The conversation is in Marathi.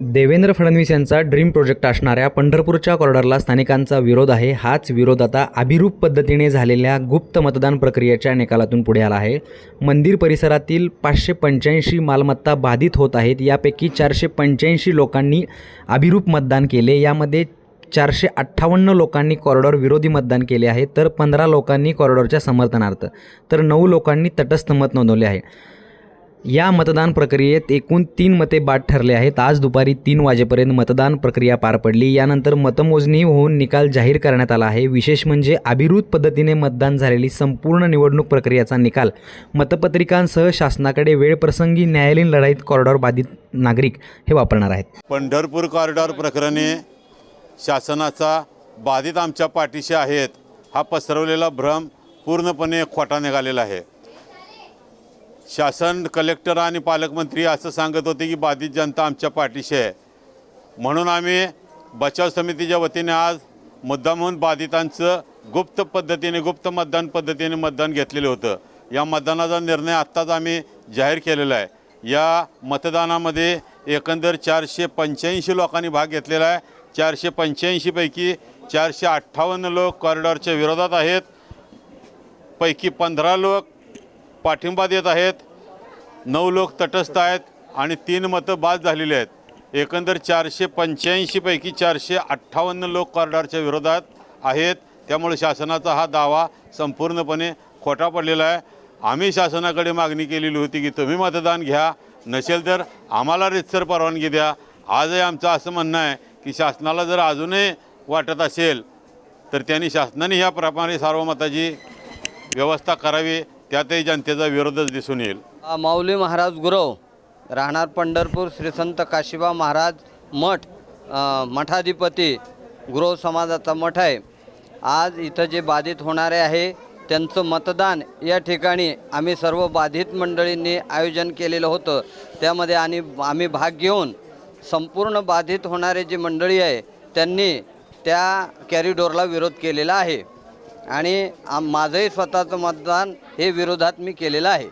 देवेंद्र फडणवीस यांचा ड्रीम प्रोजेक्ट असणाऱ्या पंढरपूरच्या कॉरिडॉरला स्थानिकांचा विरोध आहे. हाच विरोध आता अभिरूप पद्धतीने झालेल्या गुप्त मतदान प्रक्रियेच्या निकालातून पुढे आला आहे. मंदिर परिसरातील पाचशे पंच्याऐंशी मालमत्ता बाधित होत आहेत. यापैकी चारशे पंच्याऐंशी लोकांनी अभिरूप मतदान केले. यामध्ये चारशे अठ्ठावन्न लोकांनी कॉरिडॉर विरोधी मतदान केले आहे. तर पंधरा लोकांनी कॉरिडॉरच्या समर्थनार्थ तर नऊ लोकांनी तटस्थ मत नोंदवले आहे. या मतदान प्रक्रियेत एकूण तीन मते बाद ठरले आहेत. आज दुपारी तीन वाजेपर्यंत मतदान प्रक्रिया पार पडली. यानंतर मतमोजणी होऊन निकाल जाहीर करण्यात आला आहे. विशेष म्हणजे अभिरूत पद्धतीने मतदान झालेली संपूर्ण निवडणूक प्रक्रियेचा निकाल. मतपत्रिकांसह शासनाकडे वेळप्रसंगी न्यायालयीन लढाईत कॉरिडॉर बाधित नागरिक हे वापरणार आहेत. पंढरपूर कॉरिडॉर प्रकरणी शासनाचा बाधित आमच्या पाठीशी आहेत. हा पसरवलेला भ्रम पूर्णपणे खोटा निघालेला आहे. शासन कलेक्टर आणि पालकमंत्री असं सांगत होते की बाधित जनता आमच्या पाठीशी आहे. म्हणून आम्ही बचाव समितीच्या वतीने आज मुद्दामहून बाधितांचं गुप्त पद्धतीने गुप्त मतदान पद्धतीने मतदान घेतलेलं होतं. या मतदानाचा निर्णय आत्ताच आम्ही जाहीर केलेला आहे. या मतदानामध्ये एकंदर चारशे पंच्याऐंशी लोकांनी भाग घेतलेला आहे. चारशे पंच्याऐंशीपैकी चारशे अठ्ठावन्न लोक कॉरिडॉरच्या विरोधात आहेत. पैकी पंधरा लोक पाठिंबा देत आहेत. नऊ लोक तटस्थ आहेत आणि तीन मतं बाद झालेली आहेत. एकंदर चारशे पंच्याऐंशीपैकी चारशे अठ्ठावन्न लोक कॉरिडॉरच्या विरोधात आहेत. त्यामुळे शासनाचा हा दावा संपूर्णपणे खोटा पडलेला आहे. आम्ही शासनाकडे मागणी केलेली होती की तुम्ही मतदान घ्या. नसेल तर आम्हाला रितसर परवानगी द्या. आजही आमचं असं म्हणणं आहे की शासनाला जर अजूनही वाटत असेल तर त्यांनी शासनाने ह्याप्रमाणे सार्वमताची व्यवस्था करावी. त्यातही जनतेचा विरोधच दिसून येईल. माऊली महाराज गुरव राहणार पंढरपूर श्री संत काशिबा महाराज मठ मठाधिपती गुरव समाजाचा मठ आहे. आज इथं जे बाधित होणारे आहे त्यांचं मतदान या ठिकाणी आम्ही सर्व बाधित मंडळींनी आयोजन केलेलं होतं. त्यामध्ये आणि आम्ही भाग घेऊन संपूर्ण बाधित होणारे जी मंडळी आहे त्यांनी त्या कॅरिडोरला विरोध केलेला आहे. आणि आम माझंही स्वतःचं मतदान हे विरोधात मी केलेलं आहे.